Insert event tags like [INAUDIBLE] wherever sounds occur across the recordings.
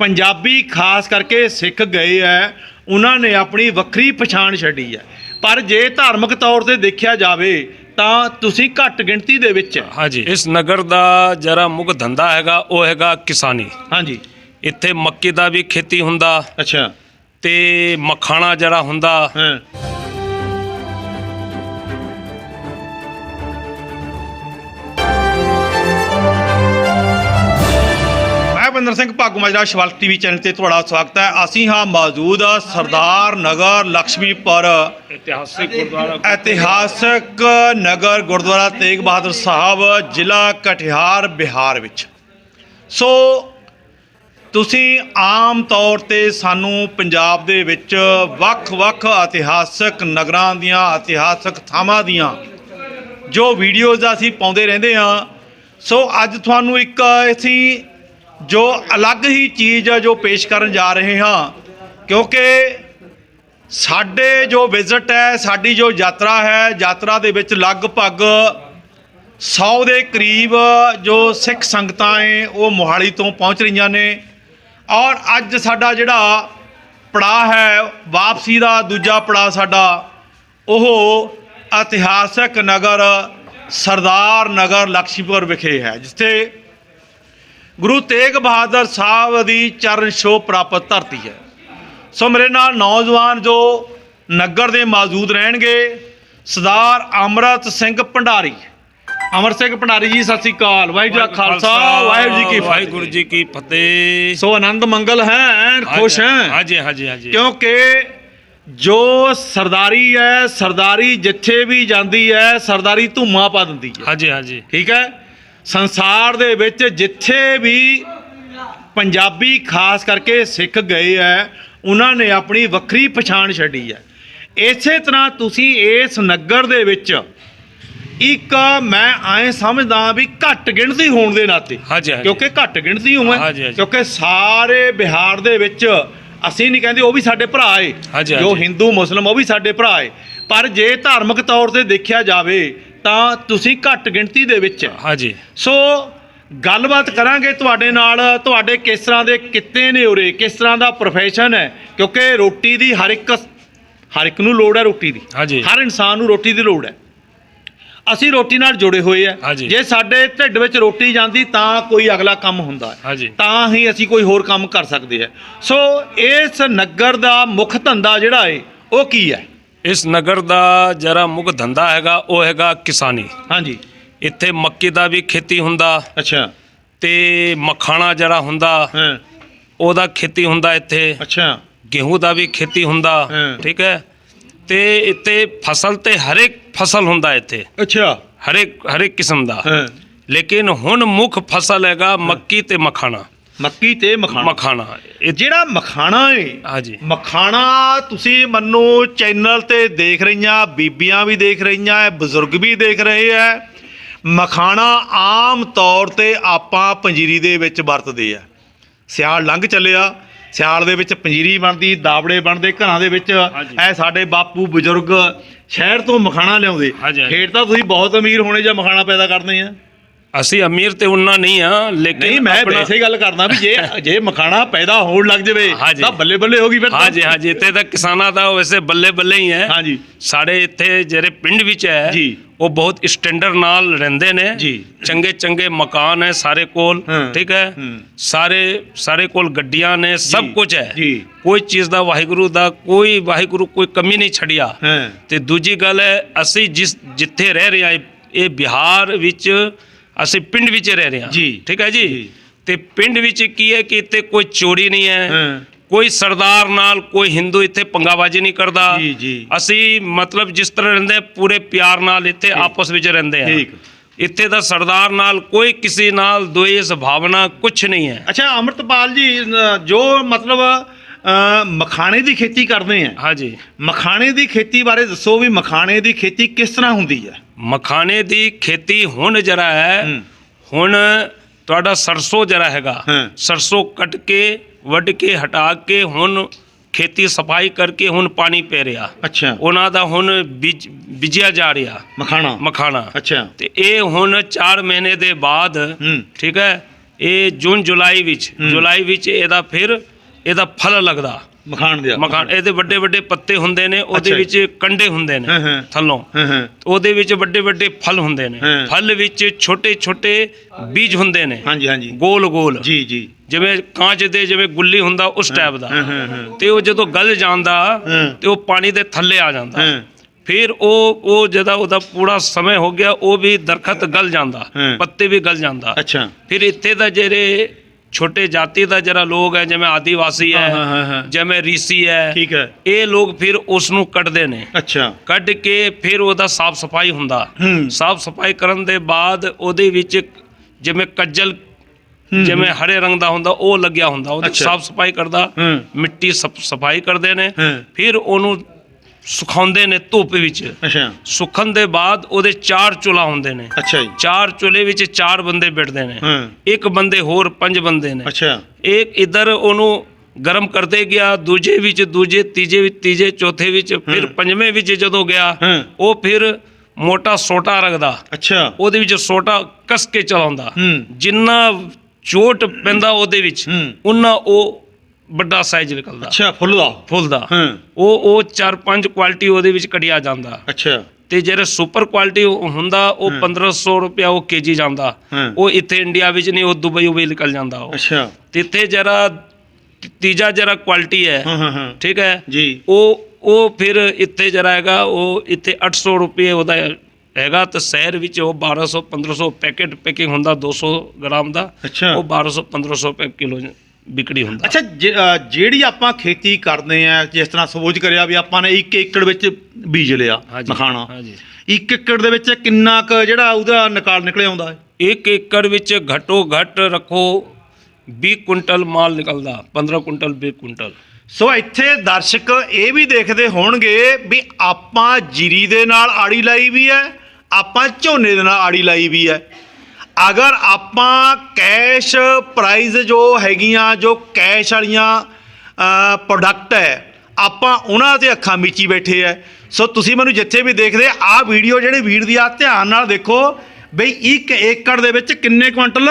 ਪੰਜਾਬੀ ਖਾਸ ਕਰਕੇ ਸਿੱਖ ਗਏ ਹੈ ਉਹਨਾਂ ਨੇ ਆਪਣੀ ਵੱਖਰੀ ਪਛਾਣ ਛੱਡੀ ਹੈ ਪਰ ਜੇ ਧਾਰਮਿਕ ਤੌਰ ਤੇ ਦੇਖਿਆ ਜਾਵੇ ਤਾਂ ਤੁਸੀਂ ਘੱਟ ਗਿਣਤੀ ਦੇ ਵਿੱਚ ਹੈ ਹਾਂਜੀ। ਇਸ ਨਗਰ ਦਾ ਜਰਾ ਮੁੱਖ ਧੰਦਾ ਹੈਗਾ ਉਹ ਹੈਗਾ ਕਿਸਾਨੀ। ਹਾਂਜੀ। ਇੱਥੇ ਮੱਕੀ ਦਾ ਵੀ ਖੇਤੀ ਹੁੰਦਾ ਅੱਛਾ। ਤੇ ਮਖਾਣਾ ਜਿਹੜਾ ਹੁੰਦਾ। ਹਾਂ। ਮੈਂ ਬੰਦਰ ਸਿੰਘ ਭਾਗੂ ਮਾਜਰਾ ਸ਼ਵਾਲ ਟੀਵੀ ਚੈਨਲ ਤੇ ਤੁਹਾਡਾ ਸਵਾਗਤ ਹੈ। ਅਸੀਂ ਹਾਂ ਮੌਜੂਦ ਸਰਦਾਰ ਨਗਰ ਲక్ష్ਮੀਪੁਰ ਇਤਿਹਾਸਿਕ ਗੁਰਦੁਆਰਾ। ਇਤਿਹਾਸਕ ਨਗਰ ਗੁਰਦੁਆਰਾ ਤੇਗ ਬਹਾਦਰ ਸਾਹਿਬ ਜ਼ਿਲ੍ਹਾ ਕਟਿਹਾਰ ਬਿਹਾਰ ਵਿੱਚ। ਸੋ ਤੁਸੀਂ ਆਮ ਤੌਰ ਤੇ ਸਾਨੂੰ ਪੰਜਾਬ ਦੇ ਵਿੱਚ ਵੱਖ-ਵੱਖ ਇਤਿਹਾਸਕ ਨਗਰਾਂ ਦੀਆਂ ਇਤਿਹਾਸਕ ਥਾਵਾਂ ਦੀਆਂ ਜੋ ਵੀਡੀਓਜ਼ ਅਸੀਂ ਪਾਉਂਦੇ ਰਹਿੰਦੇ ਹਾਂ। ਸੋ ਅੱਜ ਤੁਹਾਨੂੰ ਇੱਕ ਅਸੀਂ ਜੋ ਅਲੱਗ ਹੀ ਚੀਜ਼ ਆ ਜੋ ਪੇਸ਼ ਕਰਨ ਜਾ ਰਹੇ ਹਾਂ, ਕਿਉਂਕਿ ਸਾਡੇ ਜੋ ਵਿਜ਼ਿਟ ਹੈ, ਸਾਡੀ ਜੋ ਯਾਤਰਾ ਹੈ, ਯਾਤਰਾ ਦੇ ਵਿੱਚ ਲਗਭਗ 100 ਦੇ ਕਰੀਬ ਜੋ ਸਿੱਖ ਸੰਗਤਾਂ ਏ ਉਹ ਮੋਹਾਲੀ ਤੋਂ ਪਹੁੰਚ ਰਹੀਆਂ ਨੇ। ਔਰ ਅੱਜ ਸਾਡਾ ਜਿਹੜਾ ਪੜਾ ਹੈ, ਵਾਪਸੀ ਦਾ ਦੂਜਾ ਪੜਾ ਸਾਡਾ, ਉਹ ਇਤਿਹਾਸਕ ਨਗਰ ਸਰਦਾਰ ਨਗਰ ਲਕਸ਼ਮੀਪੁਰ ਵਿਖੇ ਹੈ, ਜਿੱਥੇ ਗੁਰੂ ਤੇਗ ਬਹਾਦਰ ਸਾਹਿਬ ਦੀ ਚਰਨ ਛੋਹ ਪ੍ਰਾਪਤ ਧਰਤੀ ਹੈ। ਸੋ ਮੇਰੇ ਨਾਲ ਨੌਜਵਾਨ ਜੋ ਨਗਰ ਦੇ ਮੌਜੂਦ ਰਹਿਣਗੇ ਸਰਦਾਰ ਅਮਰਤ ਸਿੰਘ ਭੰਡਾਰੀ। ਅਮਰ ਸਿੰਘ ਭੰਡਾਰੀ ਜੀ ਸਤਿ ਸ੍ਰੀ ਅਕਾਲ। ਵਾਹਿਗੁਰੂ ਜੀ ਖਾਲਸਾ ਵਾਹਿਗੁਰੂ ਜੀ ਕੀ ਵਾਹਿਗੁਰੂ ਫਤਿਹ। ਜੀ ਕੀ ਫਤਿਹ। ਸੋ ਆਨੰਦ ਮੰਗਲ ਹੈ ਖੁਸ਼ ਹੈ। ਹਾਂਜੀ ਹਾਂਜੀ ਹਾਂਜੀ। ਕਿਉਂਕਿ ਜੋ ਸਰਦਾਰੀ ਹੈ ਸਰਦਾਰੀ ਜਿੱਥੇ ਵੀ ਜਾਂਦੀ ਹੈ ਸਰਦਾਰੀ ਧੂਮਾ ਪਾ ਦਿੰਦੀ ਹੈ। ਹਾਂਜੀ ਹਾਂਜੀ। ਠੀਕ ਹੈ? ਸੰਸਾਰ ਦੇ ਵਿੱਚ ਜਿੱਥੇ ਵੀ ਪੰਜਾਬੀ ਖਾਸ ਕਰਕੇ ਸਿੱਖ ਗਏ ਹੈ ਉਹਨਾਂ ਨੇ ਆਪਣੀ ਵੱਖਰੀ ਪਛਾਣ ਛੱਡੀ ਹੈ ਇਸੇ ਤਰ੍ਹਾਂ ਤੁਸੀਂ ਇਸ ਨਗਰ ਦੇ ਵਿੱਚ ਇੱਕ ਮੈਂ ਐਂ ਸਮਝਦਾ ਵੀ ਘੱਟ ਗਿਣਤੀ ਹੋਣ ਦੇ ਨਾਤੇ ਹਾਂਜੀ ਹਾਂਜੀ ਕਿਉਂਕਿ ਘੱਟ ਗਿਣਤੀ ਹੋਵੇ ਹਾਂਜੀ, ਹਾਂਜੀ। ਕਿਉਂਕਿ ਸਾਰੇ ਬਿਹਾਰ ਦੇ ਵਿੱਚ ਅਸੀਂ ਨਹੀਂ ਕਹਿੰਦੇ ਉਹ ਵੀ ਸਾਡੇ ਭਰਾ ਏ ਹਾਂਜੀ, ਜੋ ਹਾਂਜੀ। ਹਿੰਦੂ ਮੁਸਲਮ ਉਹ ਵੀ ਸਾਡੇ ਭਰਾ ਏ ਪਰ ਜੇ ਧਾਰਮਿਕ ਤੌਰ ਤੇ ਦੇਖਿਆ ਜਾਵੇ ਤਾਂ ਤੁਸੀਂ ਘੱਟ ਗਿਣਤੀ ਦੇ ਵਿੱਚ। ਹੈ ਹਾਂਜੀ। ਸੋ ਗੱਲਬਾਤ ਕਰਾਂਗੇ ਤੁਹਾਡੇ ਨਾਲ ਤੁਹਾਡੇ ਕਿਸ ਤਰ੍ਹਾਂ ਦੇ ਕਿੱਤੇ ਨੇ ਉਰੇ ਕਿਸ ਤਰ੍ਹਾਂ ਦਾ ਪ੍ਰੋਫੈਸ਼ਨ ਹੈ ਕਿਉਂਕਿ ਰੋਟੀ ਦੀ ਹਰ ਇੱਕ ਹਰ ਇੱਕ ਨੂੰ ਲੋੜ ਹੈ ਰੋਟੀ ਦੀ। ਹਾਂਜੀ। ਹਰ ਇਨਸਾਨ ਨੂੰ ਰੋਟੀ ਦੀ ਲੋੜ ਹੈ। ਅਸੀਂ ਰੋਟੀ ਨਾਲ ਜੁੜੇ ਹੋਏ ਆ ਹਾਂਜੀ। ਜੇ ਸਾਡੇ ਢਿੱਡ ਵਿੱਚ ਰੋਟੀ ਜਾਂਦੀ ਤਾਂ ਕੋਈ ਅਗਲਾ ਕੰਮ ਹੁੰਦਾ ਹੈ। ਹਾਂਜੀ। ਤਾਂ ਹੀ ਅਸੀਂ ਕੋਈ ਹੋਰ ਕੰਮ ਕਰ ਸਕਦੇ ਆ ਸੋ ਇਸ ਨਗਰ ਦਾ ਮੁੱਖ ਧੰਦਾ ਜਿਹੜਾ ਏ ਉਹ ਕੀ ਹੈ? ਇਸ ਨਗਰ ਦਾ ਜਰਾ ਮੁੱਖ ਧੰਦਾ ਹੈਗਾ ਉਹ ਹੈਗਾ ਕਿਸਾਨੀ। ਹਾਂਜੀ। ਇੱਥੇ ਮੱਕੀ ਦਾ ਵੀ ਖੇਤੀ ਹੁੰਦਾ ਅੱਛਾ। ਤੇ ਮਖਾਣਾ ਜਿਹੜਾ ਹੁੰਦਾ ਹਾਂ। ਉਹਦਾ ਖੇਤੀ ਹੁੰਦਾ ਇੱਥੇ। ਅੱਛਾ। ਗੇਹੂੰ ਦਾ ਵੀ ਖੇਤੀ ਹੁੰਦਾ ਹਾਂ। ਠੀਕ ਹੈ। ਤੇ ਇੱਥੇ ਫਸਲ ਤੇ ਹਰੇਕ ਫਸਲ ਹੁੰਦਾ ਇੱਥੇ। ਅੱਛਾ। ਹਰੇਕ ਹਰੇਕ ਕਿਸਮ ਦਾ। ਹਾਂ। ਲੇਕਿਨ ਹੁਣ ਮੁੱਖ ਫਸਲ ਹੈਗਾ ਮੱਕੀ ਤੇ ਮਖਾਣਾ। ਮੱਕੀ ਤੇ ਮਖਾਣਾ। ਮਖਾਣਾ ਇਹ ਜਿਹੜਾ ਮਖਾਣਾ ਏ ਹਾਂਜੀ। ਮਖਾਣਾ ਤੁਸੀਂ ਮੰਨੋ ਚੈਨਲ ਤੇ ਦੇਖ ਰਹੀਆਂ ਬੀਬੀਆਂ ਵੀ ਦੇਖ ਰਹੀਆਂ ਹੈ ਬਜ਼ੁਰਗ ਵੀ ਦੇਖ ਰਹੇ ਹੈ ਮਖਾਣਾ ਆਮ ਤੌਰ ਤੇ ਆਪਾਂ ਪੰਜੀਰੀ ਦੇ ਵਿੱਚ ਵਰਤਦੇ ਆ। ਸਿਆਲ ਲੰਘ ਚੱਲਿਆ ਸਿਆਲ ਦੇ ਵਿੱਚ ਪੰਜੀਰੀ ਬਣਦੀ ਦਾਵੜੇ ਬਣਦੇ ਘਰਾਂ ਦੇ ਵਿੱਚ। ਐ ਸਾਡੇ ਬਾਪੂ ਬਜ਼ੁਰਗ ਸ਼ਹਿਰ ਤੋਂ ਮਖਾਣਾ ਲਿਆਉਂਦੇ। ਖੇਡ ਤਾਂ ਤੁਸੀਂ ਬਹੁਤ ਅਮੀਰ ਹੋਣੇ ਜਾਂ ਮਖਾਣਾ ਪੈਦਾ ਕਰਦੇ ਆ। ਅਸੀਂ ਅਮੀਰ ਤੇ ਉਨਾ ਨਹੀਂ ਆ ਲੇਕਿਨ ਨਹੀਂ ਮੈਂ ਆਪਣਾ- ਵੈਸੇ ਹੀ ਗੱਲ ਕਰਦਾ ਵੀ ਜੇ [LAUGHS] ਜੇ ਮਖਾਣਾ ਪੈਦਾ ਹੋਣ ਲੱਗ ਜਾਵੇ ਹਾਂਜੀ। ਤਾਂ ਬੱਲੇ ਬੱਲੇ ਹੋਗੀ ਫਿਰ ਤਾਂ। ਹਾਂਜੀ ਹਾਂਜੀ ਇੱਥੇ ਤਾਂ ਕਿਸਾਨਾਂ ਦਾ ਵੈਸੇ ਬੱਲੇ ਬੱਲੇ ਹੀ ਹੈ ਹਾਂਜੀ ਸਾਡੇ ਇੱਥੇ ਜਿਹੜੇ ਪਿੰਡ ਵਿੱਚ ਹੈ ਜੀ। ਉਹ ਬਹੁਤ ਸਟੈਂਡਰਡ ਨਾਲ ਰਹਿੰਦੇ ਨੇ ਜੀ। ਚੰਗੇ ਚੰਗੇ ਮਕਾਨ ਹੈ ਸਾਰੇ ਕੋਲ ਹਾਂ। ਠੀਕ ਹੈ ਹੂੰ। ਸਾਰੇ ਸਾਰੇ ਕੋਲ ਗੱਡੀਆਂ ਨੇ ਸਭ ਜੀ, ਕੁਝ ਹੈ ਜੀ। ਕੋਈ ਚੀਜ਼ ਦਾ ਵਾਹਿਗੁਰੂ ਦਾ ਕੋਈ ਵਾਹਿਗੁਰੂ ਕੋਈ ਕਮੀ ਨਹੀਂ ਛੱਡਿਆ ਹਾਂ ਤੇ ਦੂਜੀ ਗੱਲ ਹੈ ਅਸੀਂ ਜਿਸ ਜਿੱਥੇ ਰਹਿ ਰਹੇ ਹਾਂ ਇਹ- ਇਹ ਬਿਹਾਰ ਵਿੱਚ ਅਸੀਂ ਪਿੰਡ ਵਿੱਚ ਰਹਿ ਰਹੇ ਹਾਂ ਜੀ। ਠੀਕ ਹੈ ਜੀ। ਤੇ ਪਿੰਡ ਵਿੱਚ ਕੀ ਹੈ ਕਿ ਇੱਥੇ ਕੋਈ ਚੋਰੀ ਨਹੀਂ ਹੈ ਹਾਂ। ਕੋਈ ਸਰਦਾਰ ਨਾਲ ਕੋਈ ਹਿੰਦੂ ਇੱਥੇ ਪੰਗਾਬਾਜੀ ਨਹੀਂ ਕਰਦਾ ਜੀ, ਜੀ। ਅਸੀਂ ਮਤਲਬ ਜਿਸ ਤਰ੍ਹਾਂ ਰਹਿੰਦੇ ਹਾਂ, ਪੂਰੇ ਪਿਆਰ ਨਾਲ ਇੱਥੇ ਆਪਸ ਵਿੱਚ ਰਹਿੰਦੇ ਆ ਠੀਕ। ਇੱਥੇ ਦਾ ਸਰਦਾਰ ਨਾਲ ਕੋਈ ਕਿਸੇ ਨਾਲ ਦੁਇਸ ਭਾਵਨਾ ਕੁਝ ਨਹੀਂ ਹੈ ਅੱਛਾ ਅਮਰਤਪਾਲ ਜੀ ਜੋ ਮਤਲਬ ਮਖਾਣੇ ਦੀ ਖੇਤੀ ਕਰਦੇ ਆ। ਹਾਂਜੀ। ਮਖਾਣੇ ਦੀ ਖੇਤੀ ਬਾਰੇ ਦੱਸੋ ਵੀ ਮਖਾਣੇ ਦੀ ਖੇਤੀ ਕਿਸ ਤਰ੍ਹਾਂ ਹੁੰਦੀ ਹੈ ਮਖਾਣੇ ਦੀ ਖੇਤੀ ਹੁਣ ਜਰਾ ਹੈ। ਹੁਣ ਤੁਹਾਡਾ ਸਰਸੋਂ ਜਰਾ ਹੈਗਾ। ਸਰਸੋਂ ਕੱਟ ਕੇ ਵੱਢ ਕੇ ਹਟਾ ਕੇ ਹੁਣ ਖੇਤੀ ਸਫ਼ਾਈ ਕਰਕੇ ਹੁਣ ਪਾਣੀ ਪੈ ਰਿਹਾ। ਅੱਛਾ। ਉਹਨਾਂ ਦਾ ਹੁਣ ਬੀਜ ਬੀਜਿਆ ਜਾ ਰਿਹਾ। ਮਖਾਣਾ। ਮਖਾਣਾ। ਅੱਛਾ। ਤੇ ਇਹ ਹੁਣ 4 ਮਹੀਨੇ ਦੇ ਬਾਅਦ ਠੀਕ ਹੈ ਇਹ ਜੂਨ ਜੁਲਾਈ ਵਿੱਚ। ਜੁਲਾਈ ਵਿੱਚ ਇਹਦਾ ਫਿਰ ਇਹਦਾ ਫਲ ਲੱਗਦਾ। ਮਖਾਣ ਦੇ ਮਕਾਨ ਇਹਦੇ ਵੱਡੇ ਵੱਡੇ ਪੱਤੇ ਹੁੰਦੇ ਨੇ ਉਹਦੇ। ਵਿੱਚ ਕੰਡੇ ਹੁੰਦੇ ਨੇ। ਥੱਲੋਂ। ਉਹਦੇ ਵਿੱਚ ਵੱਡੇ ਵੱਡੇ ਫਲ ਹੁੰਦੇ ਨੇ। ਫਲ ਵਿੱਚ ਛੋਟੇ ਛੋਟੇ ਬੀਜ ਹੁੰਦੇ ਨੇ। ਹਾਂਜੀ ਹਾਂਜੀ। ਗੋਲ ਗੋਲ। ਜੀ ਜੀ। ਜਿਵੇਂ ਕਾਂਚ ਦੇ ਜਿਵੇਂ ਗੁੱਲੀ ਹੁੰਦਾ ਉਸ ਟਾਈਪ ਦਾ। ਤੇ ਉਹ ਜਦੋਂ ਗਲ ਜਾਂਦਾ। ਤੇ ਉਹ ਪਾਣੀ ਦੇ ਥੱਲੇ ਆ ਜਾਂਦਾ। ਫਿਰ ਉਹ ਉਹ ਜਦੋਂ ਉਹਦਾ ਪੂਰਾ ਸਮੇਂ ਹੋ ਗਿਆ ਉਹ ਵੀ ਦਰਖਤ ਗਲ ਜਾਂਦਾ। ਪੱਤੇ ਵੀ ਗਲ ਜਾਂਦਾ। ਅੱਛਾ। ਫਿਰ ਇੱਥੇ ਦਾ ਜਿਹੜੇ ਛੋਟੇ ਜਾਤੀ ਦਾ ਜਿਹੜਾ ਲੋਕ ਹੈ ਜਿਵੇਂ ਆਦੀਵਾਸੀ ਹਾਂ ਜਿਵੇਂ ਰੀਸੀ ਹੈ ਠੀਕ ਹੈ। ਇਹ ਲੋਕ ਫਿਰ ਉਸ ਨੂੰ ਕੱਟਦੇ ਨੇ। ਅੱਛਾ। ਕੱਢ ਕੇ ਫਿਰ ਉਹਦਾ ਸਾਫ਼ ਸਫ਼ਾਈ ਹੁੰਦਾ। ਹੂੰ। ਸਾਫ਼ ਸਫ਼ਾਈ ਕਰਨ ਦੇ ਬਾਅਦ ਉਹਦੇ ਵਿੱਚ ਜਿਵੇਂ ਕੱਜਲ ਹੂੰ, ਜਿਵੇਂ ਹਰੇ ਰੰਗ ਦਾ ਹੁੰਦਾ ਉਹ ਲੱਗਿਆ ਹੁੰਦਾ। ਉਹਦੀ ਅੱਛਾ। ਸਾਫ਼ ਸਫ਼ਾਈ ਕਰਦਾ। ਹੂੰ। ਮਿੱਟੀ ਸਫ- ਸਫ਼ਾਈ ਕਰਦੇ ਨੇ। ਹਾਂ। ਫਿਰ ਉਹਨੂੰ ਸੁਖਾਉਂਦੇ ਨੇ ਧੁੱਪ ਵਿੱਚ। ਅੱਛਾ। ਸੁੱਕਣ ਦੇ ਬਾਅਦ ਉਹਦੇ ਚਾਰ ਚੁਲਾ ਹੁੰਦੇ ਨੇ। ਅੱਛਾ ਜੀ। ਚਾਰ ਚੁੱਲ੍ਹੇ ਵਿੱਚ ਚਾਰ ਬੰਦੇ ਬੈਠਦੇ ਨੇ। ਇੱਕ ਬੰਦੇ ਹੋਰ ਪੰਜ ਬੰਦੇ ਨੇ। ਅੱਛਾ। ਇੱਕ ਇਧਰ ਉਹਨੂੰ ਗਰਮ ਕਰਦੇ ਗਿਆ ਦੂਜੇ ਵਿੱਚ ਦੂਜੇ ਤੀਜੇ ਵਿੱਚ ਤੀਜੇ ਚੌਥੇ ਵਿੱਚ ਫਿਰ। ਪੰਜਵੇਂ ਵਿੱਚ ਜਦੋਂ ਗਿਆ ਉਹ ਫਿਰ ਮੋਟਾ ਸੋਟਾ ਰੱਖਦਾ। ਅੱਛਾ। ਉਹਦੇ ਵਿੱਚ ਸੋਟਾ ਕਸ ਕੇ ਚਲਾਉਂਦਾ। ਜਿੰਨਾ ਚੋਟ ਪੈਂਦਾ ਉਹਦੇ ਵਿੱਚ ਉਨਾ ਉਹ ਵੱਡਾ ਸਾਈਜ਼ ਨਿਕਲਦਾ। ਅੱਛਾ ਫੁੱਲ ਦਾ? ਫੁੱਲਦਾ ਹਾਂ। ਉਹ ਉਹ ਚਾਰ ਪੰਜ ਕੁਆਲਿਟੀ ਉਹਦੇ ਵਿੱਚ ਕਢਿਆ ਜਾਂਦਾ। ਅੱਛਾ। ਤੇ ਜਿਹੜੇ ਸੁਪਰ ਕੁਆਲਿਟੀ ਹੁੰਦਾ ਉਹ ਹਾਂ। 1500 ਰੁਪਿਆ ਉਹ ਕੇਜੀ ਜਾਂਦਾ। ਉਹ ਇੱਥੇ ਇੰਡੀਆ ਵਿੱਚ ਨਹੀਂ ਉਹ ਦੁਬਈ ਉਬਈ ਨਿਕਲ ਜਾਂਦਾ ਉਹ। ਅੱਛਾ। ਤੇ ਇੱਥੇ ਜਰਾ ਤੀਜਾ ਜਰਾ ਕੁਆਲਿਟੀ ਹੈ ਠੀਕ ਹੈ? ਜੀ। ਉਹ ਉਹ ਫਿਰ ਇੱਥੇ ਜਰਾ ਹੈਗਾ ਉਹ ਇੱਥੇ 800 ਰੁਪਏ ਉਹਦਾ ਹੈਗਾ ਤੇ ਸ਼ਹਿਰ ਵਿੱਚ ਉਹ 1200 1500 ਪੈਕੇਟ ਪੈਕਿੰਗ ਹੁੰਦਾ 200 ਗ੍ਰਾਮ ਦਾ। ਉਹ 1200 1500 ਰੁਪਏ ਕਿਲੋ ਵਿਕੜੀ ਹੁੰਦਾ। ਅੱਛਾ ਜੇ- ਅ, ਜਿਹੜੀ ਆਪਾਂ ਖੇਤੀ ਕਰਦੇ ਆ ਜਿਸ ਤਰ੍ਹਾਂ ਸੋਚ ਕਰਿਆ ਵੀ ਆਪਾਂ ਨੇ 1 ਏਕੜ ਵਿੱਚ ਬੀਜ ਲਿਆ ਹਾਂਜੀ, ਮਖਾਣਾ ਹਾਂਜੀ। 1 ਏਕੜ ਦੇ ਵਿੱਚ ਕਿੰਨਾ ਕੁ ਜਿਹੜਾ ਉਹਦਾ ਨਿਕਾਲ ਨਿਕਲਿਆ ਆਉਂਦਾ ਹੈ? ਇੱਕ ਏਕੜ ਵਿੱਚ ਘਟੋ ਘਟ ਰੱਖੋ 20 ਕੁਇੰਟਲ ਮਾਲ ਨਿਕਲਦਾ 15 ਕੁਇੰਟਲ 20 ਕੁਇੰਟਲ। ਸੋ ਇੱਥੇ ਦਰਸ਼ਕ ਇਹ ਵੀ ਦੇਖਦੇ ਹੋਣਗੇ ਵੀ ਆਪਾਂ ਜੀਰੀ ਦੇ ਨਾਲ ਆੜੀ ਲਾਈ ਵੀ ਹੈ ਆਪਾਂ ਝੋਨੇ ਦੇ ਨਾਲ ਆੜੀ ਲਾਈ ਵੀ ਹੈ। ਅਗਰ ਆਪਾਂ ਕੈਸ਼ ਪ੍ਰਾਈਜ਼ ਜੋ ਹੈਗੀਆਂ, ਜੋ ਕੈਸ਼ ਵਾਲੀਆਂ ਪ੍ਰੋਡਕਟ ਹੈ, ਆਪਾਂ ਉਹਨਾਂ ਤੇ ਅੱਖਾਂ ਮੀਚੀ ਬੈਠੇ ਐ। ਸੋ ਤੁਸੀਂ ਮੈਨੂੰ ਜਿੱਥੇ ਵੀ ਦੇਖਦੇ, ਆਹ ਵੀਡੀਓ ਜਿਹੜੇ ਵੀਰ ਦੀ ਆ, ਧਿਆਨ ਨਾਲ ਦੇਖੋ ਬਈ 1 ਏਕੜ ਦੇ ਵਿੱਚ ਕਿੰਨੇ ਕੁਇੰਟਲ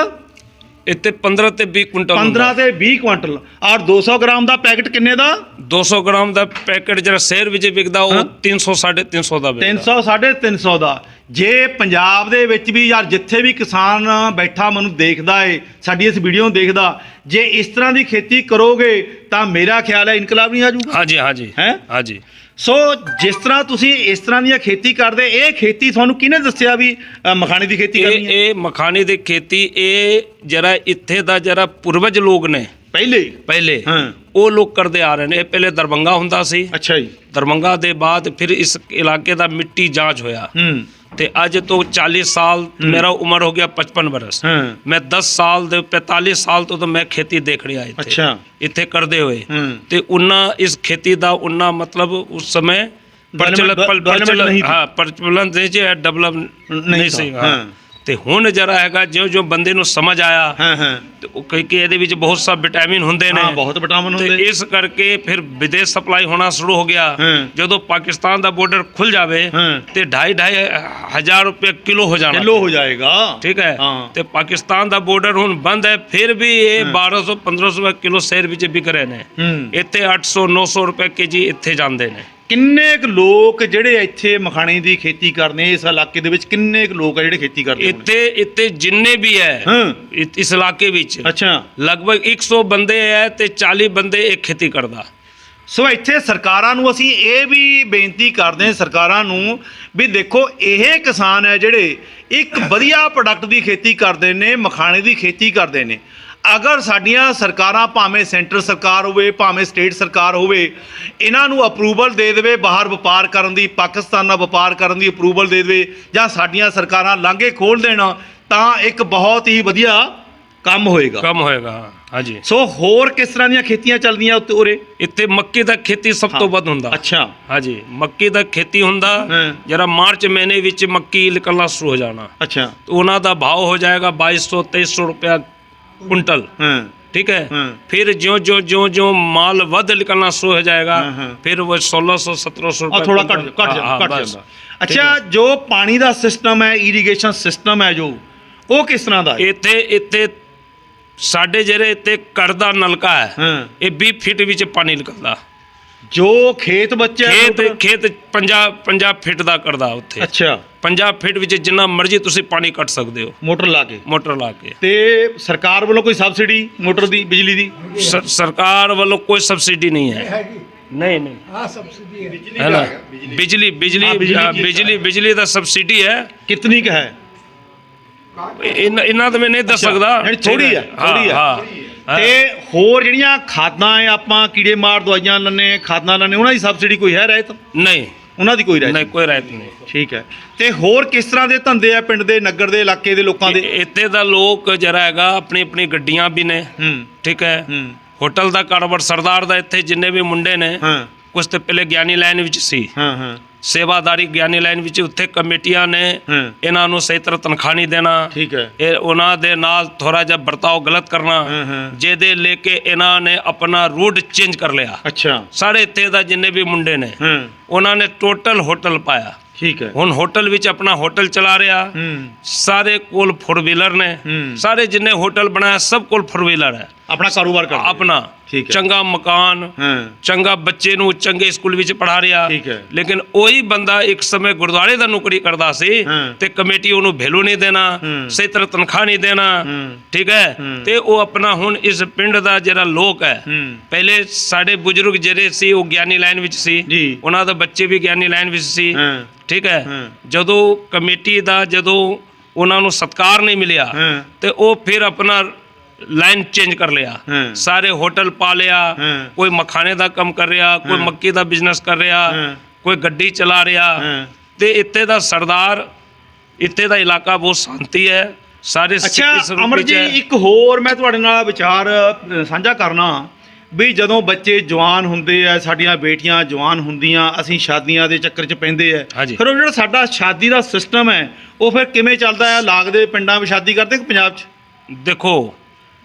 ਇੱਥੇ 15 ਤੇ 20 ਕੁਇੰਟਲ 15 ਹੁੰਦਾ। ਤੇ 20 ਕੁਇੰਟਲ। ਔਰ 200 ਗ੍ਰਾਮ ਦਾ ਪੈਕਟ ਕਿੰਨੇ ਦਾ? 200 ਗ੍ਰਾਮ ਦਾ ਪੈਕੇਟ ਜਿਹੜਾ ਸ਼ਹਿਰ ਵਿੱਚ ਵਿਕਦਾ ਉਹ ਹਾਂ। 300 350 ਦਾ ਵਿਕਦਾ। 300 350 ਦਾ। ਜੇ ਪੰਜਾਬ ਦੇ ਵਿੱਚ ਵੀ ਯਾਰ ਜਿੱਥੇ ਵੀ ਕਿਸਾਨ ਬੈਠਾ ਮੈਨੂੰ ਦੇਖਦਾ ਏ ਸਾਡੀ ਇਸ ਵੀਡੀਓ ਨੂੰ ਦੇਖਦਾ ਜੇ ਇਸ ਤਰ੍ਹਾਂ ਦੀ ਖੇਤੀ ਕਰੋਗੇ ਤਾਂ ਮੇਰਾ ਖਿਆਲ ਹੈ ਇਨਕਲਾਬ ਨਹੀਂ ਆ ਜਾਊਗਾ। ਹਾਂਜੀ ਹਾਂਜੀ। ਹੈਂ? ਹਾਂਜੀ। ਸੋ ਜਿਸ ਤਰ੍ਹਾਂ ਤੁਸੀਂ ਇਸ ਤਰ੍ਹਾਂ ਦੀਆਂ ਖੇਤੀ ਕਰਦੇ ਇਹ ਖੇਤੀ ਤੁਹਾਨੂੰ ਕਿਹਨੇ ਦੱਸਿਆ ਵੀ ਅ, ਮਖਾਣੇ ਦੀ ਖੇਤੀ ਇਹ ਕਰਨੀ ਹੈ? ਇਹ ਮਖਾਣੇ ਦੀ ਖੇਤੀ ਇਹ ਜਰਾ ਇੱਥੇ ਦਾ ਜਰਾ ਪੂਰਵਜ ਲੋਕ ਨੇ। ਪਹਿਲੇ? ਪਹਿਲੇ। ਹਾਂ। ਉਹ ਲੋਕ ਕਰਦੇ ਆ ਰਹੇ ਨੇ। ਇਹ ਪਹਿਲੇ ਦਰਬੰਗਾ ਹੁੰਦਾ ਸੀ। ਅੱਛਾ ਜੀ। ਦਰਬੰਗਾ ਦੇ ਬਾਅਦ ਫਿਰ ਇਸ ਇਲਾਕੇ ਦਾ ਮਿੱਟੀ ਜਾਂਚ ਹੋਇਆ। ਹੂੰ। ਤੇ ਅੱਜ ਤੋਂ 40 ਸਾਲ ਮੇਰਾ ਉਮਰ ਹੋ ਗਿਆ 55 ਬਰਸ ਮੈਂ 10 ਸਾਲ ਦੇ 45 ਸਾਲ ਤੋਂ ਤਾਂ ਮੈਂ ਖੇਤੀ ਦੇਖ ਰਿਹਾ ਇੱਥੇ। ਅੱਛਾ। ਇੱਥੇ ਕਰਦੇ ਹੋਏ। ਤੇ ਉਹਨਾਂ ਇਸ ਖੇਤੀ ਦਾ ਉਹਨਾਂ ਮਤਲਬ ਉਸ ਸਮੇਂ ਪ੍ਰਚਲਿਤ। ਹਾਂ ਪ੍ਰਚਲਨ ਦੇ ਜੇ ਡਿਵਲਪ ਨਹੀਂ ਸੀ। ਹਾਂ। ਤੇ ਹੁਣ ਜਰਾ ਹੈਗਾ ਜਿਉਂ ਜਿਉਂ ਬੰਦੇ ਨੂੰ ਸਮਝ ਆਇਆ ਹਾਂ ਹਾਂ। ਤੇ ਉਹ ਕਈ ਕਿ ਇਹਦੇ ਵਿੱਚ ਬਹੁਤ ਸਾ ਵਿਟਾਮਿਨ ਹੁੰਦੇ ਨੇ। ਹਾਂ ਬਹੁਤ ਵਿਟਾਮਿਨ ਤੇ ਹੁੰਦੇ। ਇਸ ਕਰਕੇ ਫਿਰ ਵਿਦੇਸ਼ ਸਪਲਾਈ ਹੋਣਾ ਸ਼ੁਰੂ ਹੋ ਗਿਆ। ਹਾਂ। ਜਦੋਂ ਪਾਕਿਸਤਾਨ ਦਾ ਬਾਰਡਰ ਖੁੱਲ ਜਾਵੇ ਹਾਂ। ਤੇ 2.5 2.5 ਹਜ਼ਾਰ ਰੁਪਏ ਕਿਲੋ ਹੋ ਜਾਣਾ। ਕਿਲੋ ਹੋ ਜਾਏਗਾ। ਠੀਕ ਹੈ। ਹਾਂ। ਤੇ ਪਾਕਿਸਤਾਨ ਦਾ ਬਾਰਡਰ ਹੁਣ ਬੰਦ ਹੈ ਫਿਰ ਵੀ ਇਹ 1200 1500 ਰੁਪਏ ਕਿਲੋ ਸ਼ਹਿਰ ਵਿੱਚ ਵਿਕ ਰਹੇ ਨੇ। ਹੂੰ। ਇੱਥੇ 800 900 ਰੁਪਏ ਕੇਜੀ ਇੱਥੇ ਜਾਂਦੇ ਨੇ। ਕਿੰਨੇ ਕੁ ਲੋਕ ਜਿਹੜੇ ਇੱਥੇ ਮਖਾਣੇ ਦੀ ਖੇਤੀ ਕਰਦੇ ਇਸ ਇਲਾਕੇ ਦੇ ਵਿੱਚ ਕਿੰਨੇ ਕੁ ਲੋਕ ਆ ਜਿਹੜੇ ਖੇਤੀ ਕਰਦੇ ਹੋਣਗੇ? ਇੱਥੇ ਇੱਥੇ ਜਿੰਨੇ ਵੀ ਹੈ ਹਾਂ। ਇ- ਇਸ ਇਲਾਕੇ ਵਿੱਚ ਅੱਛਾ। ਲਗਭਗ 100 ਬੰਦੇ ਹੈ ਤੇ 40 ਬੰਦੇ ਇਹ ਖੇਤੀ ਕਰਦਾ। ਸੋ ਇੱਥੇ ਸਰਕਾਰਾਂ ਨੂੰ ਅਸੀਂ ਇਹ ਵੀ ਬੇਨਤੀ ਕਰਦੇ ਹਾਂ ਸਰਕਾਰਾਂ ਨੂੰ ਵੀ ਦੇਖੋ ਇਹ ਕਿਸਾਨ ਹੈ ਜਿਹੜੇ ਇੱਕ ਵਧੀਆ ਪ੍ਰੋਡਕਟ ਦੀ ਖੇਤੀ ਕਰਦੇ ਨੇ ਮਖਾਣੇ ਦੀ ਖੇਤੀ ਕਰਦੇ ਨੇ। ਅਗਰ ਸਾਡੀਆਂ ਸਰਕਾਰਾਂ ਭਾਵੇਂ ਸੈਂਟਰ ਸਰਕਾਰ ਹੋਵੇ ਭਾਵੇਂ ਸਟੇਟ ਸਰਕਾਰ ਹੋਵੇ ਇਹਨਾਂ ਨੂੰ ਅਪਰੂਵਲ ਦੇ ਦੇਵੇ ਬਾਹਰ ਵਪਾਰ ਕਰਨ ਦੀ ਪਾਕਿਸਤਾਨ ਨਾਲ ਵਪਾਰ ਕਰਨ ਦੀ ਅਪਰੂਵਲ ਦੇ ਦੇਵੇ ਜਾਂ ਸਾਡੀਆਂ ਸਰਕਾਰਾਂ ਲਾਂਘੇ ਖੋਲ ਦੇਣ ਤਾਂ ਇੱਕ ਬਹੁਤ ਹੀ ਵਧੀਆ ਕੰਮ ਹੋਏਗਾ। ਕਮ ਹੋਏਗਾ ਹਾਂਜੀ। ਸੋ ਹੋਰ ਕਿਸ ਤਰ੍ਹਾਂ ਦੀਆਂ ਖੇਤੀਆਂ ਚੱਲਦੀਆਂ ਉੱਤੇ ਉਰੇ? ਇੱਥੇ ਮੱਕੀ ਦਾ ਖੇਤੀ ਸਭ ਤੋਂ ਵੱਧ ਹੁੰਦਾ। ਅੱਛਾ। ਹਾਂਜੀ ਮੱਕੀ ਦਾ ਖੇਤੀ ਹੁੰਦਾ। ਜਰਾ ਮਾਰਚ ਮਹੀਨੇ ਵਿੱਚ ਮੱਕੀ ਨਿਕਲਣਾ ਸ਼ੁਰੂ ਹੋ ਜਾਣਾ। ਅੱਛਾ। ਉਹਨਾਂ ਦਾ ਭਾਅ ਹੋ ਜਾਏਗਾ 2200 2300 ਰੁਪਇਆ ਕੁਇੰਟਲ ਹਾਂ। ਠੀਕ ਹੈ? ਹਾਂ। ਫਿਰ ਜਿਉਂ ਜਿਉਂ ਜਿਉਂ ਜਿਉਂ ਮਾਲ ਵੱਧ ਨਿਕਲਣਾ ਸ਼ੁਰੂ ਹੋ ਜਾਏਗਾ ਹਾਂ, ਹਾਂ। ਫਿਰ ਉਹ 1600 1700 ਆ ਰੁਪਏ ਥੋੜਾ ਘਟ ਕੁਇੰਟਲ। ਘਟ ਹਾਂ, ਜਾਂਦਾ ਹਾਂ, ਘਟ ਬਸ। ਜਾਂਦਾ। ਅੱਛਾ ਜੋ ਪਾਣੀ ਦਾ ਸਿਸਟਮ ਹੈ ਇਰੀਗੇਸ਼ਨ ਸਿਸਟਮ ਹੈ ਜੋ ਉਹ ਕਿਸ ਤਰ੍ਹਾਂ ਦਾ ਹੈ? ਇੱਥੇ ਇੱਥੇ ਸਾਡੇ ਜਿਹੜੇ ਇੱਥੇ ਘਰ ਦਾ ਨਲਕਾ ਹੈ ਇਹ 20 ਫੀਟ ਵਿੱਚ ਪਾਣੀ ਨਿਕਲਦਾ। ਜੋ ਖੇਤ ਬੱਚੇ ਖੇਤ ਖੇਤ 50 50 ਫੀਟ ਦਾ ਕਰਦਾ ਉੱਥੇ। ਅੱਛਾ। 50 ਫੀਟ ਵਿੱਚ ਜਿੰਨਾ ਮਰਜ਼ੀ ਤੁਸੀਂ ਪਾਣੀ ਕੱਢ ਸਕਦੇ ਹੋ। ਮੋਟਰ ਲਾ ਕੇ। ਮੋਟਰ ਲਾ ਕੇ। ਤੇ ਸਰਕਾਰ ਵੱਲੋਂ ਕੋਈ ਸਬਸਿਡੀ ਮੋਟਰ ਦੀ ਬਿਜਲੀ ਦੀ? ਸਰਕਾਰ ਵੱਲੋਂ ਕੋਈ ਸਬਸਿਡੀ ਨਹੀਂ ਹੈ। ਨਹੀਂ ਨਹੀਂ ਹੈ। ਨਾ? ਬਿਜਲੀ। ਬਿਜਲੀ ਹਾਂ, ਬਿਜਲੀ ਕੀ- ਬਿਜਲੀ ਬਿਜਲੀ ਦਾ ਸਬਸਿਡੀ ਹੈ। ਕਿਤਨੀ ਕੁ ਹੈ? ਇਹਨਾਂ ਤਾਂ ਮੈਂ ਨਹੀਂ ਦੱਸ ਅੱਛਾ, ਸਕਦਾ। ਯਾਨੀ ਥੋੜ੍ਹੀ ਹੈ, ਹਾਂ, ਥੋੜ੍ਹੀ ਹੈ। ਤੇ ਹੋਰ ਜਿਹੜੀਆਂ ਖਾਦਾਂ ਆ ਆਪਾਂ ਕੀੜੇ ਮਾਰ ਦਵਾਈਆਂ ਲੰਨੇ ਖਾਦਾਂ ਲੰਨੇ ਉਹਨਾਂ ਦੀ ਸਬਸਿਡੀ ਕੋਈ ਹੈ ਰਹਿਤ ਨਹੀਂ। ਉਹਨਾਂ ਦੀ ਕੋਈ ਰਹਿਤ ਨਹੀਂ ਕੋਈ ਰਾਇਤ ਨਹੀਂ। ਠੀਕ ਹੈ। ਤੇ ਹੋਰ ਕਿਸ ਤਰ੍ਹਾਂ ਦੇ ਧੰਦੇ ਆ ਪਿੰਡ ਦੇ ਨਗਰ ਦੇ ਇਲਾਕੇ ਦੇ ਲੋਕਾਂ ਦੇ? ਇੱਥੇ ਦਾ ਲੋਕ ਜਰਾ ਹੈਗਾ ਆਪਣੀ ਆਪਣੀ ਗੱਡੀਆਂ ਵੀ ਨੇ। ਹੂੰ। ਠੀਕ ਹੈ। ਹੂੰ। ਹੋਟਲ ਦਾ ਕਾਰੋਬਾਰ ਸਰਦਾਰ ਦਾ ਇੱਥੇ ਜਿੰਨੇ ਵੀ ਮੁੰਡੇ ਨੇ ਹਾਂ। ਕੁਝ ਤੇ ਪਹਿਲੇ ਗਿਆਨੀ ਲਾਈਨ ਵਿੱਚ ਸੀ। ਹਾਂ ਹਾਂ। ਸੇਵਾਦਾਰੀ ਗਿਆਨੀ ਲਾਈਨ ਵਿੱਚ ਉੱਥੇ ਕਮੇਟੀਆਂ ਨੇ ਇਹਨਾਂ ਨੂੰ ਸਹੀ ਤਰ੍ਹਾਂ ਤਨਖਾਹ ਨਹੀਂ ਦੇਣਾ। ਠੀਕ ਹੈ। ਇਹ ਉਹਨਾਂ ਦੇ ਨਾਲ ਥੋੜਾ ਜਿਹਾ ਵਰਤਾਓ ਗਲਤ ਕਰਨਾ ਜਿਹਦੇ ਲੈ ਕੇ ਇਹਨਾਂ ਨੇ ਆਪਣਾ ਰੂਟ ਚੇਂਜ ਕਰ ਲਿਆ। ਅੱਛਾ। ਸਾਡੇ ਇੱਥੇ ਦਾ ਜਿੰਨੇ ਵੀ ਮੁੰਡੇ ਨੇ ਉਹਨਾਂ ਨੇ ਟੋਟਲ ਹੋਟਲ ਪਾਇਆ। ਠੀਕ ਹੈ ਹੁਣ ਹੋਟਲ ਵਿੱਚ ਆਪਣਾ ਹੋਟਲ ਚਲਾ ਰਿਹਾ ਸਾਰੇ ਕੋਲ ਫੋਰ ਵੀਲਰ ਨੇ। ਸਾਰੇ ਜਿੰਨੇ ਹੋਟਲ ਬਣਾਇਆ ਸਭ ਕੋਲ ਫੋਰ ਵੀਲਰ ਹੈ ਆਪਣਾ ਕਾਰੋਬਾਰ ਕਰਦੇ ਆਪਣਾ ਠੀਕ ਹੈ। ਚੰਗਾ ਮਕਾਨ ਚੰਗਾ ਬੱਚੇ ਨੂੰ ਚੰਗੇ ਸਕੂਲ ਵਿੱਚ ਪੜ੍ਹਾ ਰਿਹਾ ਠੀਕ ਹੈ। ਲੇਕਿਨ ਉਹੀ ਬੰਦਾ ਇੱਕ ਸਮੇਂ ਗੁਰਦੁਆਰੇ ਦਾ ਨੌਕਰੀ ਕਰਦਾ ਸੀ। ਤੇ ਕਮੇਟੀ ਉਹਨੂੰ ਵੈਲਿਊ ਨਹੀਂ ਦੇਣਾ। ਸਹੀ ਤਰ੍ਹਾਂ ਤਨਖਾਹ ਨਹੀਂ ਦੇਣਾ। ਠੀਕ ਹੈ। ਤੇ ਉਹ ਆਪਣਾ ਹੁਣ ਇਸ ਪਿੰਡ ਦਾ ਜਿਹੜਾ ਲੋਕ ਹੈ ਪਹਿਲੇ ਸਾਡੇ ਬਜ਼ੁਰਗ ਜਿਹੜੇ ਸੀ ਉਹ ਗਿਆਨੀ ਲਾਈਨ ਵਿੱਚ ਸੀ। ਉਹਨਾਂ ਦੇ ਬੱਚੇ ਵੀ ਗਿਆਨੀ ਲਾਈਨ ਵਿੱਚ ਸੀ ਠੀਕ ਹੈ। ਜਦੋਂ ਕਮੇਟੀ ਦਾ ਜਦੋਂ ਉਹਨਾਂ ਨੂੰ ਸਤਕਾਰ ਨਹੀਂ ਮਿਲਿਆ ਤੇ ਉਹ ਫਿਰ ਆਪਣਾ ਲਾਈਨ ਚੇਂਜ ਕਰ ਲਿਆ। ਸਾਰੇ ਹੋਟਲ ਪਾ ਲਿਆ। ਕੋਈ ਮਖਾਨੇ ਦਾ ਕੰਮ ਕਰ ਰਿਹਾ ਕੋਈ। ਮੱਕੀ ਦਾ ਬਿਜ਼ਨਸ ਕਰ ਰਿਹਾ। ਕੋਈ ਗੱਡੀ ਚਲਾ ਰਿਹਾ ਤੇ ਇੱਥੇ ਦਾ ਸਰਦਾਰ ਇੱਥੇ ਦਾ ਇਲਾਕਾ ਬਹੁਤ ਸ਼ਾਂਤੀ ਹੈ ਸਾਰੇ ਅੱਛਾ ਸਿੱਖੀ ਸਰੂਪ ਅਮਰ ਜੀ। ਇੱਕ ਹੋਰ ਮੈਂ ਤੁਹਾਡੇ ਨਾਲ ਵਿਚਾਰ ਸਾਂਝਾ ਕਰਨਾ ਵੀ ਜਦੋਂ ਬੱਚੇ ਜਵਾਨ ਹੁੰਦੇ ਆ ਸਾਡੀਆਂ ਬੇਟੀਆਂ ਜਵਾਨ ਹੁੰਦੀਆਂ ਅਸੀਂ ਸ਼ਾਦੀਆਂ ਦੇ ਚੱਕਰ 'ਚ ਪੈਂਦੇ ਆ ਹਾਂਜੀ। ਫਿਰ ਉਹ ਜਿਹੜਾ ਸਾਡਾ ਸ਼ਾਦੀ ਦਾ ਸਿਸਟਮ ਹੈ ਉਹ ਫਿਰ ਕਿਵੇਂ ਚੱਲਦਾ ਹੈ ਲਾਗ ਦੇ ਪਿੰਡਾਂ ਵਿੱਚ ਸ਼ਾਦੀ ਕਰਦੇ ਕਿ ਪੰਜਾਬ 'ਚ ਦੇਖੋ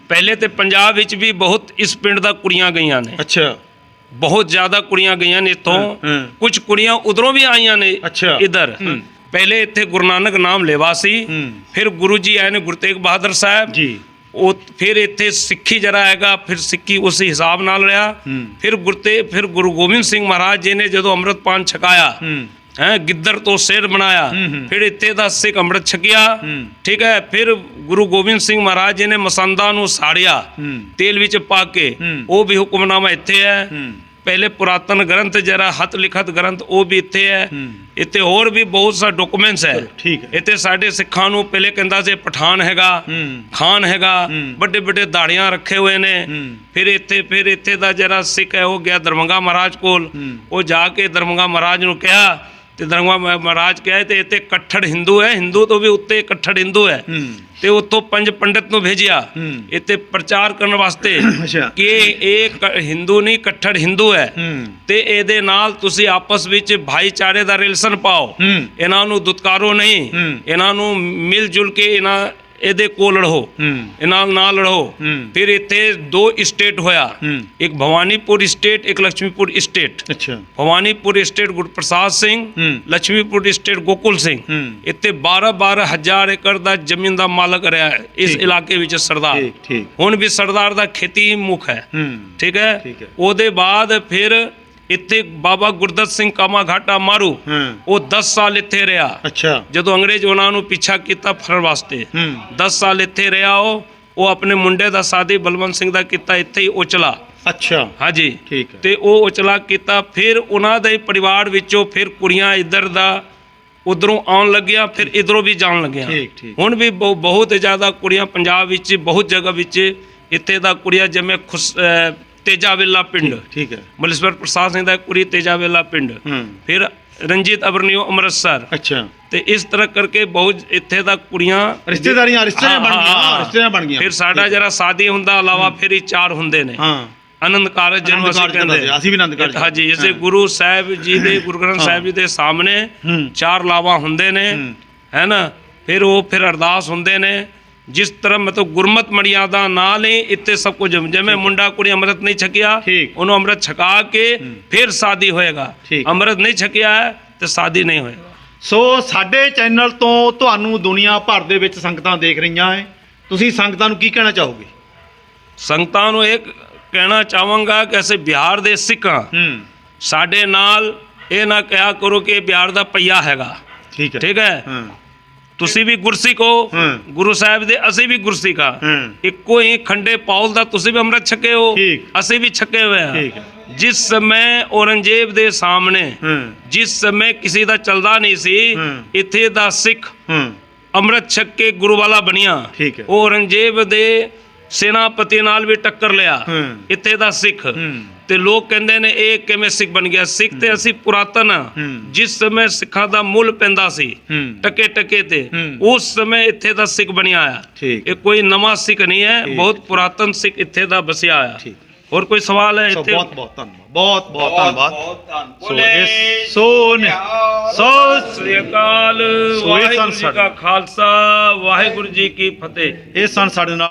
ਪਹਿਲੇ ਤੇ ਪੰਜਾਬ ਵਿੱਚ ਵੀ ਬਹੁਤ ਇਸ ਪਿੰਡ ਦਾ ਕੁੜੀਆਂ ਗਈਆਂ ਨੇ ਅੱਛਾ ਬਹੁਤ ਜ਼ਿਆਦਾ ਕੁੜੀਆਂ ਗਈਆਂ ਨੇ ਇੱਥੋਂ ਹਾਂ, ਹਾਂ। ਕੁਝ ਕੁੜੀਆਂ ਉਧਰੋਂ ਵੀ ਆਈਆਂ ਨੇ ਅੱਛਾ। ਇਧਰ ਹੂੰ। ਪਹਿਲੇ ਇੱਥੇ ਗੁਰੂ ਨਾਨਕ ਨਾਮ ਲੈਵਾ ਸੀ ਹੂੰ। ਫਿਰ ਗੁਰੂ ਜੀ ਆਏ ਨੇ ਗੁਰੂ ਤੇਗ ਬਹਾਦਰ ਸਾਹਿਬ ਜੀ ਉਹ ਫਿਰ ਇੱਥੇ ਸਿੱਖੀ ਜਰਾ ਹੈਗਾ ਫਿਰ ਸਿੱਖੀ ਉਸ ਹਿਸਾਬ ਨਾਲ ਰਿਹਾ। ਫਿਰ ਗੁਰਤੇ ਫਿਰ ਗੁਰੂ ਗੋਬਿੰਦ ਸਿੰਘ ਮਹਾਰਾਜ ਜੀ ਨੇ ਜਦੋਂ ਅੰਮ੍ਰਿਤਪਾਨ ਛਕਾਇਆ ਹੂੰ ਗਿੱਦੜ ਤੋਂ ਸ਼ੇਰ ਬਣਾਇਆ। ਫਿਰ ਇੱਥੇ ਦਾ ਸਿੱਖ ਅੰਮ੍ਰਿਤ ਛਕਿਆ। ਠੀਕ ਹੈ ਫਿਰ ਗੁਰੂ ਗੋਬਿੰਦ ਸਿੰਘ ਮਹਾਰਾਜ ਜੀ ਨੇ ਮਸੰਦਾਂ ਨੂੰ ਸਾੜਿਆ ਤੇਲ ਵਿੱਚ ਪਾ ਕੇ। ਉਹ ਵੀ ਹੁਕਮਨਾਮਾ ਇੱਥੇ ਹੈ ਪਹਿਲੇ ਪੁਰਾਤਨ ਗ੍ਰੰਥ ਜਰਾ ਹੱਥ ਲਿਖਤ ਗ੍ਰੰਥ ਉਹ ਵੀ ਇੱਥੇ ਹੈ। ਇੱਥੇ ਹੋਰ ਵੀ ਬਹੁਤ ਸਾਰੇ ਡਾਕੂਮੈਂਟਸ ਹੈ। ਇੱਥੇ ਸਾਡੇ ਸਿੱਖਾਂ ਨੂੰ ਪਹਿਲੇ ਕਹਿੰਦਾ ਸੀ ਪਠਾਨ ਹੈਗਾ ਖਾਨ ਹੈਗਾ। ਵੱਡੇ ਵੱਡੇ ਦਾੜੀਆਂ ਰੱਖੇ ਹੋਏ ਨੇ। ਫਿਰ ਇੱਥੇ ਫਿਰ ਇੱਥੇ ਦਾ ਜਿਹੜਾ ਸਿੱਖ ਹੈ ਉਹ ਗਿਆ ਦਰਮੰਗਾ ਮਹਾਰਾਜ ਕੋਲ। ਉਹ ਜਾ ਕੇ ਦਰਮੰਗਾ ਮਹਾਰਾਜ ਨੂੰ ਕਿਹਾ ਤੇ ਦਰਮੰਗਾ ਮਹਾ- ਮਹਾਰਾਜ ਕਹੇ ਤੇ ਇੱਥੇ ਕੱਠੜ ਹਿੰਦੂ ਹੈ ਹਿੰਦੂ ਤੋਂ ਵੀ ਉੱਤੇ ਕੱਠੜ ਹਿੰਦੂ ਹੈ। ਤੇ ਉੱਥੋਂ ਪੰਜ ਪੰਡਿਤ ਨੂੰ ਭੇਜਿਆ। ਇੱਥੇ ਪ੍ਰਚਾਰ ਕਰਨ ਵਾਸਤੇ ਕਿ ਇਹ ਹਿੰਦੂ ਨਹੀਂ ਕੱਠੜ ਹਿੰਦੂ ਹੈ। ਤੇ ਇਹਦੇ ਨਾਲ ਤੁਸੀਂ ਆਪਸ ਵਿੱਚ ਭਾਈਚਾਰੇ ਦਾ ਰਿਲੇਸ਼ਨ ਪਾਓ। ਇਹਨਾਂ ਨੂੰ ਦੁਤਕਾਰੋ ਨਹੀਂ। ਇਹਨਾਂ ਨੂੰ ਮਿਲ ਜੁਲ ਕੇ ਇਹਨਾਂ ਇਹਦੇ ਕੋਲ ਲੜੋ। ਇਹਨਾਂ ਨਾਲ ਲੜੋ। ਫਿਰ ਇੱਥੇ ਦੋ ਸਟੇਟ ਹੋਇਆ। ਇੱਕ ਭਵਾਨੀਪੁਰ ਸਟੇਟ ਇੱਕ ਲక్ష్ਮੀਪੁਰ ਸਟੇਟ ਅੱਛਾ। Bhawanipur state Gurprasad Singh Lakshmipur state Gokul Singh. ਇੱਥੇ 12 12 ਹਜ਼ਾਰ ਏਕੜ ਦਾ ਜ਼ਮੀਨ ਦਾ ਮਾਲਕ ਰਿਹਾ ਹੈ। ਇਸ ਇਲਾਕੇ ਵਿੱਚ ਸਰਦਾਰ। ਹੁਣ ਵੀ ਸਰਦਾਰ ਦਾ ਖੇਤੀ ਮੁਖ ਹੈ? ਠੀਕ ਹੈ। ਉਹਦੇ ਬਾਅਦ ਫਿਰ ਇੱਥੇ ਬਾਬਾ ਗੁਰਦਤ ਸਿੰਘ ਕਾਮਾ ਘਾਟਾ ਮਾਰੂ ਉਹ 10 ਸਾਲ ਇੱਥੇ ਰਿਹਾ। ਅੱਛਾ। ਜਦੋਂ ਅੰਗਰੇਜ਼ ਉਹਨਾਂ ਨੂੰ ਪਿੱਛਾ ਕੀਤਾ ਫੜਨ ਵਾਸਤੇ ਹੂੰ। 10 ਸਾਲ ਇੱਥੇ ਰਿਹਾ ਉਹ ਉਹ ਆਪਣੇ ਮੁੰਡੇ ਦਾ ਸਾਦੀ ਬਲਵੰਤ ਸਿੰਘ ਦਾ ਕੀਤਾ ਇੱਥੇ ਹੀ ਉਚਲਾ। ਅੱਛਾ। ਹਾਂਜੀ। ਠੀਕ ਹੈ। ਤੇ ਉਹ ਉਚਲਾ ਕੀਤਾ ਫਿਰ ਉਹਨਾਂ ਦੇ ਪਰਿਵਾਰ ਵਿੱਚੋਂ ਫਿਰ ਕੁੜੀਆਂ ਇੱਧਰ ਦਾ ਉਧਰੋਂ ਆਉਣ ਲੱਗੀਆਂ ਫਿਰ ਇਧਰੋਂ ਵੀ ਜਾਣ ਲੱਗੀਆਂ। ਠੀਕ, ਠੀਕ। ਹੁਣ ਵੀ ਬਹੁ- ਬਹੁਤ ਜ਼ਿਆਦਾ ਕੁੜੀਆਂ ਪੰਜਾਬ ਵਿੱਚ ਬਹੁਤ ਜਗ੍ਹਾ ਵਿੱਚ ਇੱਥੇ ਦਾ ਕੁੜੀਆਂ ਜਿਵੇਂ ਖੁਸ ਤੇਜਾਵੇਲਾ ਪਿੰਡ। ਠੀਕ ਹੈ। ਮਲੇਸ਼ਵਰ ਪ੍ਰਸਾਦ ਸਿੰਘ ਦਾ ਕੁੜੀ ਤੇਜਾਵੇਲਾ ਪਿੰਡ। ਫਿਰ ਰਣਜੀਤ ਅਬਰਨੀਓ ਅੰਮ੍ਰਿਤਸਰ। ਅੱਛਾ। ਤੇ ਇਸ ਤਰ੍ਹਾਂ ਕਰਕੇ ਬਹੁਤ ਇੱਥੇ ਦਾ ਕੁੜੀਆਂ ਰਿਸ਼ਤੇਦਾਰੀਆਂ ਰਿਸ਼ਤੇਦਾਰੀਆਂ ਬਣ ਗਈਆਂ। ਰਿਸ਼ਤੇਦਾਰੀਆਂ ਬਣ ਗਈਆਂ। ਫਿਰ ਸਾਡਾ ਜਰਾ ਸਾਦੀ ਹੁੰਦਾ ਇਲਾਵਾ ਫਿਰ ਹੀ ਚਾਰ ਹੁੰਦੇ ਨੇ। ਹਾਂ। ਆਨੰਦ ਕਾਰਜ ਜਿਹਨੂੰ ਅਸੀਂ ਕਹਿੰਦੇ। ਅਸੀਂ ਵੀ ਆਨੰਦ ਕਾਰਜ ਹਾਂਜੀ ਇਸੇ। ਗੁਰੂ ਸਾਹਿਬ ਜੀ ਦੇ ਗੁਰੂ ਗ੍ਰੰਥ ਸਾਹਿਬ ਜੀ ਦੇ ਸਾਹਮਣੇ। ਚਾਰ ਲਾਵਾ ਹੁੰਦੇ ਨੇ। ਹੈ ਨਾ? ਫਿਰ ਉਹ ਫਿਰ ਅਰਦਾਸ ਹੁੰਦੇ ਨੇ। ਜਿਸ ਤਰ੍ਹਾਂ ਮਤਲਬ ਗੁਰਮਤ ਮਰਿਆਦਾ ਨਾਲ ਹੀ ਇੱਥੇ ਸਭ ਕੁਝ ਜਿਵੇਂ ਮੁੰਡਾ ਕੁੜੀ ਅੰਮ੍ਰਿਤ ਨਹੀਂ ਛਕਿਆ। ਉਹਨੂੰ ਅੰਮ੍ਰਿਤ ਛਕਾ ਕੇ ਫਿਰ ਸ਼ਾਦੀ ਹੋਏਗਾ। ਅੰਮ੍ਰਿਤ ਨਹੀਂ ਛਕਿਆ ਤੇ ਸ਼ਾਦੀ ਨਹੀਂ ਹੋਏਗਾ। ਸੋ ਸਾਡੇ ਚੈਨਲ ਤੋਂ ਤੁਹਾਨੂੰ ਦੁਨੀਆ ਭਰ ਦੇ ਵਿੱਚ ਸੰਗਤਾਂ ਦੇਖ ਰਹੀਆਂ ਹੈ ਤੁਸੀਂ ਸੰਗਤਾਂ ਨੂੰ ਕੀ ਕਹਿਣਾ ਚਾਹੋਗੇ? ਸੰਗਤਾਂ ਨੂੰ ਇਹ ਕਹਿਣਾ ਚਾਹਾਂਗਾ ਕਿ ਅਸੀਂ ਬਿਹਾਰ ਦੇ ਸਿੱਖ ਸਾਡੇ ਨਾਲ ਇਹ ਨਾ ਕਿਹਾ ਕਰੋ ਕਿ ਬਿਹਾਰ ਦਾ ਪਈਆ ਹੈਗਾ। ਠੀਕ ਹੈ। ਠੀਕ ਹਾਂ। ਤੁਸੀਂ ਵੀ ਗੁਰਸਿੱਖ ਹੋ। ਗੁਰੂ ਸਾਹਿਬ ਦੇ ਅਸੀਂ ਵੀ ਗੁਰਸਿੱਖ ਹੂੰ ਇੱਕੋ ਹੀ ਖੰਡੇ ਪੌਲ ਦਾ ਤੁਸੀਂ ਵੀ ਅੰਮ੍ਰਿਤ ਛਕੇ ਹੋ। ਅਸੀਂ ਵੀ ਛਕੇ ਹੋਏ ਜਿਸ ਸਮੇਂ ਔਰੰਗਜ਼ੇਬ ਦੇ ਸਾਹਮਣੇ ਜਿਸ ਸਮੇਂ ਕਿਸੇ ਦਾ ਚੱਲਦਾ ਨਹੀਂ ਸੀ। ਇੱਥੇ ਦਾ ਸਿੱਖ ਅੰਮ੍ਰਿਤ ਛਕ ਕੇ ਗੁਰੂ ਵਾਲਾ ਬਣਿਆ। ਉਹ ਔਰੰਗਜ਼ੇਬ ਦੇ ਸੈਨਾਪਤੀ ਨਾਲ ਵੀ ਟੱਕਰ ਲਿਆ। ਇੱਥੇ ਦਾ ਸਿੱਖ। ਤੇ ਲੋਕ ਕਹਿੰਦੇ ਨੇ ਇਹ ਕਿਵੇਂ ਸਿੱਖ ਬਣ ਗਿਆ? ਸਿੱਖ ਤੇ ਅਸੀਂ ਪੁਰਾਤਨ। ਜਿਸ ਸਮੇਂ ਸਿੱਖਾਂ ਦਾ ਮੁੱਲ ਪੈਂਦਾ ਸੀ ਟਕੇ ਟਕੇ ਤੇ। ਉਸ ਸਮੇਂ ਇੱਥੇ ਦਾ ਸਿੱਖ ਬਣਿਆ ਆ। ਇਹ ਕੋਈ ਨਵਾਂ ਸਿੱਖ ਨਹੀਂ ਹੈ। ਬਹੁਤ ਪੁਰਾਤਨ ਸਿੱਖ ਇੱਥੇ ਦਾ ਬਸਿਆ ਆ। ਹੋਰ ਕੋਈ ਸਵਾਲ ਹੈ ਇੱਥੇ? ਬਹੁਤ ਬਹੁਤ ਧੰਨਵਾਦ। ਬਹੁਤ ਬਹੁਤ ਧੰਨਵਾਦ। ਸੋ ਬੋਲੇ ਇਸ ਸੋ ਨੇ ਸੋ ਸ੍ਰੀ ਅਕਾਲ। ਵਾਹਿਗੁਰੂ ਸਨ ਜੀ ਕਾ ਖਾਲਸਾ ਵਾਹਿਗੁਰੂ ਜੀ ਕੀ ਫਤਿਹ। ਇਹ ਸਨ ਸਾਡੇ ਨਾਲ